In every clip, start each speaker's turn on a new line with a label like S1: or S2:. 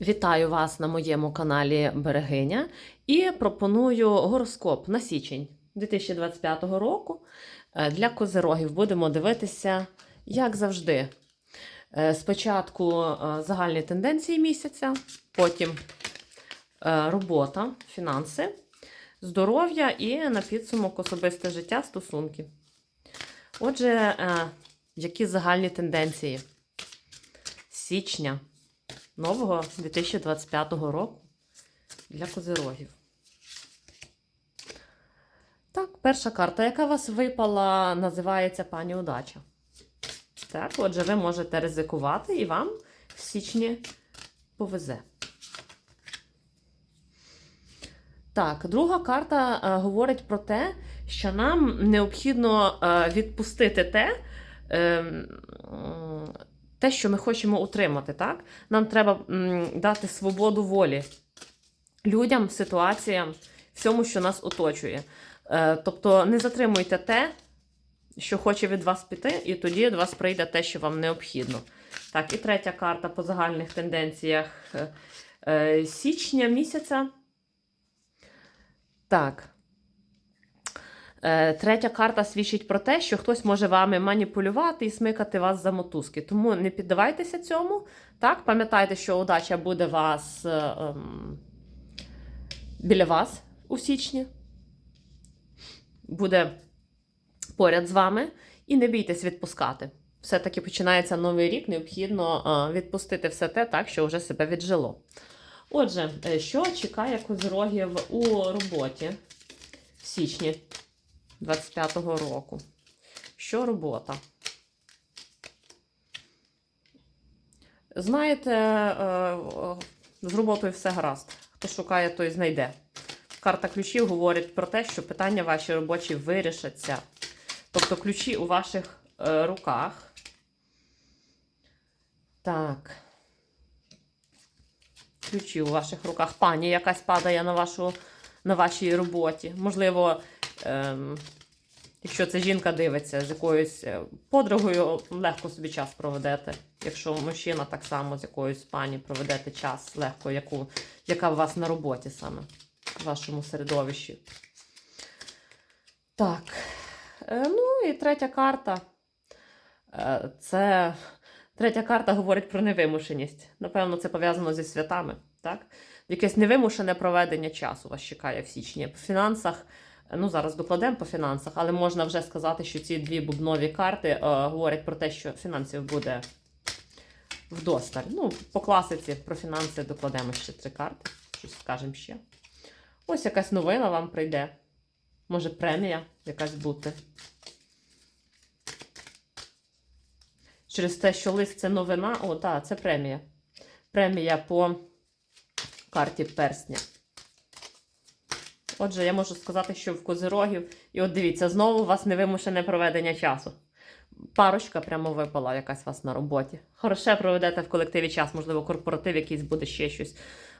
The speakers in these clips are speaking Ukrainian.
S1: Вітаю вас на моєму каналі Берегиня і пропоную гороскоп на січень 2025 року. Е, Для козирогів будемо дивитися, як завжди. Е, Спочатку е, загальні тенденції місяця, потім робота, фінанси, здоров'я і на підсумок особисте життя, стосунки. Отже, які загальні тенденції січня нового 2025 року для козирогів. Так, перша карта, яка вас випала, називається Пані Удача. Так, отже, ви можете ризикувати і вам в січні повезе. Так, друга карта е, говорить про те, що нам необхідно е, відпустити те, е, те, що ми хочемо утримати. Так? Нам треба дати свободу волі людям, ситуаціям, всьому, що нас оточує. Е, тобто не затримуйте те, що хоче від вас піти, і тоді до вас прийде те, що вам необхідно. Так, і третя карта по загальних тенденціях е, е, січня місяця. Так. Е, Третя карта свідчить про те, що хтось може вами маніпулювати і смикати вас за мотузки. Тому не піддавайтеся цьому. Так, пам'ятайте, що удача буде вас е, ем, біля вас у січні. Буде поряд з вами. І не бійтесь відпускати. Все-таки починається новий рік, необхідно е, відпустити все те, так, що вже себе віджило. Отже, що чекає козирогів у роботі в січні 25-го року? Що робота? Знаєте, е, е, з роботою все гаразд. Хто шукає, той знайде. Карта ключів говорить про те, що питання ваші робочі вирішаться. Тобто ключі у ваших е, руках. Так. Ключі у ваших руках. Пані якась падає на, вашу, на вашій роботі. Можливо, ем, якщо це жінка дивиться з якоюсь е, подругою, легко собі час проведете. Якщо мужчина так само з якоюсь пані проведете час легко, яку, яка у вас на роботі саме, в вашому середовищі. Так. Е, Ну і третя карта. Е, Це третя карта говорить про невимушеність. Напевно, це пов'язано зі святами. Так? Якесь невимушене проведення часу вас чекає в січні. По фінансах, ну зараз докладемо по фінансах, але можна вже сказати, що ці дві бубнові карти е, говорять про те, що фінансів буде вдосталь. Ну, по класиці про фінанси докладемо ще три карти. Щось скажемо ще. Ось якась новина вам прийде. Може, премія якась бути. Через те, що лист це новина. О, так, це премія. Премія по карті персня. Отже, я можу сказати, що в козирогів. І от дивіться, знову у вас невимушене проведення часу. Парочка прямо випала якась вас на роботі. Хороше проведете в колективі час, можливо, корпоратив якийсь буде ще щось.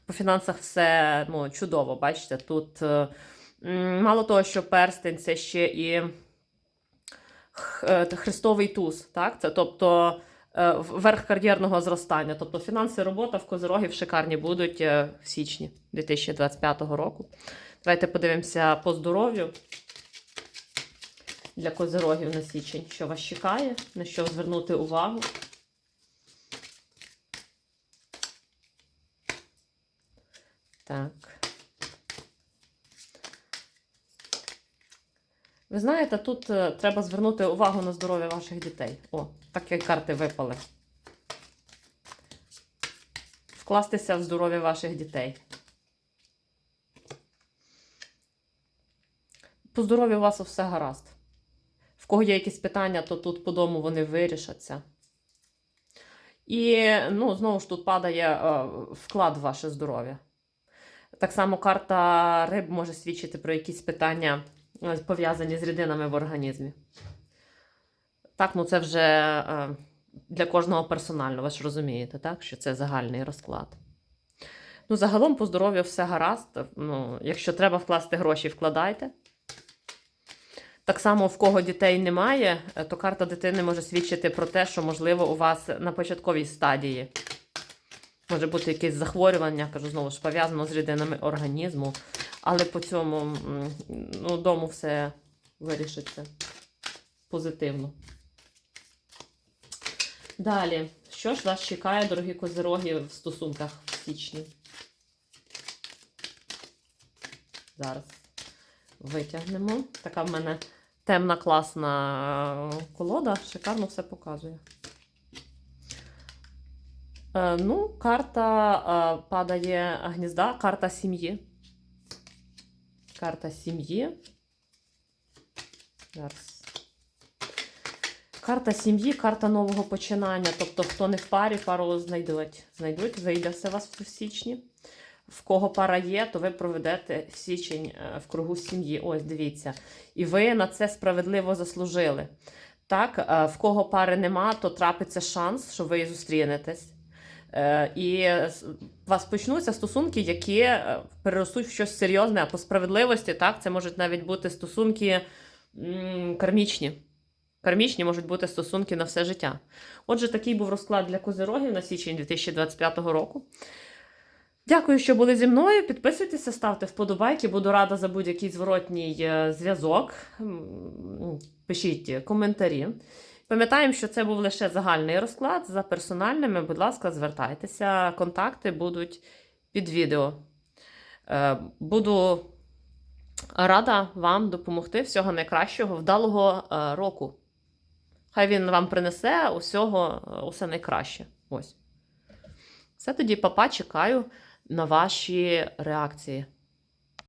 S1: По фінансах все ну, чудово, бачите, тут. е, Мало того, що перстень це ще і е, хрестовий туз, так? Це тобто е, верх кар'єрного зростання. Тобто фінанси, робота в козирогів шикарні будуть в січні 2025 року. Давайте подивимося по здоров'ю для козирогів на січень, що вас чекає, на що звернути увагу. Так. Ви знаєте, тут е, треба звернути увагу на здоров'я ваших дітей. О, такі карти випали. Вкластися в здоров'я ваших дітей. По здоров'ю у вас все гаразд. В кого є якісь питання, то тут по дому вони вирішаться. І, ну, знову ж тут падає е, вклад в ваше здоров'я. Так само карта риб може свідчити про якісь питання е, пов'язані з рідинами в організмі. Так, ну це вже е, для кожного персонально, ви ж розумієте, так? що це загальний розклад. Ну, загалом по здоров'ю все гаразд. Ну, якщо треба вкласти гроші, вкладайте. Так само, в кого дітей немає, е, то карта дитини може свідчити про те, що, можливо, у вас на початковій стадії Може бути якесь захворювання, кажу знову ж, пов'язано з рідинами організму. Але по цьому ну, дому все вирішиться позитивно. Далі, що ж вас чекає, дорогі козироги, в стосунках в січні? Зараз витягнемо. Така в мене темна класна е, колода, шикарно все показує. Е, ну, карта е, падає гнізда, карта сім'ї. Карта сім'ї. Зараз. Карта сім'ї, карта нового починання. Тобто, хто не в парі, пару знайдуть. Знайдуть, вийде все вас в січні. В кого пара є, то ви проведете січень е, в кругу сім'ї. Ось, дивіться. І ви на це справедливо заслужили. Так, е, в кого пари нема, то трапиться шанс, що ви зустрінетесь. Е, І у вас почнуться стосунки, які переростуть в щось серйозне, а по справедливості, так, це можуть навіть бути стосунки кармічні. Кармічні можуть бути стосунки на все життя. Отже, такий був розклад для козирогів на січень 2025 року. Дякую, що були зі мною. Підписуйтеся, ставте вподобайки. Буду рада за будь-який зворотній е, зв'язок. Пишіть коментарі. Пам'ятаємо, що це був лише загальний розклад. За персональними, будь ласка, звертайтеся. Контакти будуть під відео. Е, Буду рада вам допомогти всього найкращого, вдалого е, року. Хай він вам принесе усього, усе найкраще. Ось. Все тоді, папа, чекаю на ваші реакції.